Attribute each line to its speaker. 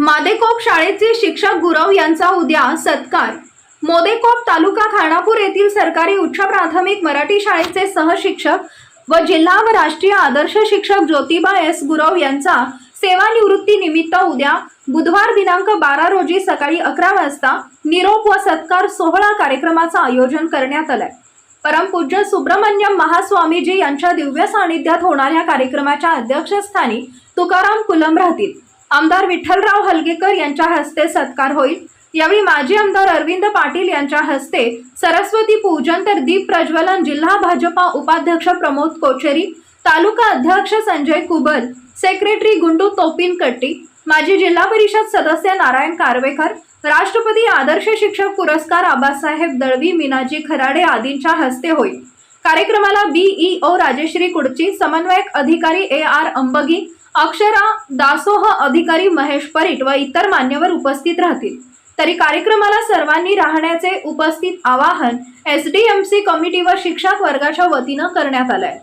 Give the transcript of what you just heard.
Speaker 1: मादेकोप शाळेचे शिक्षक गुरव यांचा उद्या सत्कार. मोदेकोप तालुका खानापूर येथील सरकारी उच्च प्राथमिक मराठी शाळेचे सहशिक्षक व जिल्हा व राष्ट्रीय आदर्श शिक्षक ज्योतिबा एस गुरव यांचा सेवानिवृत्ती निमित्त उद्या बुधवार दिनांक बारा रोजी सकाळी अकरा वाजता निरोप व सत्कार सोहळा कार्यक्रमाचं आयोजन करण्यात आलंय. परमपूज्य सुब्रमण्यम महास्वामीजी यांच्या दिव्य सानिध्यात होणाऱ्या कार्यक्रमाच्या अध्यक्षस्थानी तुकाराम कुलम राहतील. आमदार विठ्ठलराव हलगेकर यांच्या हस्ते सत्कार होईल. यावेळी माजी आमदार अरविंद पाटील यांच्या हस्ते सरस्वती पूजन तर दीप प्रज्वलन जिल्हा भाजपा उपाध्यक्ष प्रमोद कोचेरी तालुका अध्यक्ष संजय कुबल सेक्रेटरी गुंडू तोपिन कट्टी माजी जिल्हा परिषद सदस्य नारायण कारवेकर राष्ट्रपती आदर्श शिक्षक पुरस्कार आबासाहेब दळवी मीनाजी खराडे आदींच्या हस्ते होईल. कार्यक्रमाला बीईओ राजेश्री कुडची समन्वयक अधिकारी ए आर अंबगी अक्षरा दासोह अधिकारी महेश परीट व इतर मान्यवर उपस्थित राहतील. तरी कार्यक्रमाला सर्वांनी राहण्याचे उपस्थित आवाहन S D M C committee व शिक्षक वर्गाच्या वतीनं करण्यात आलंय.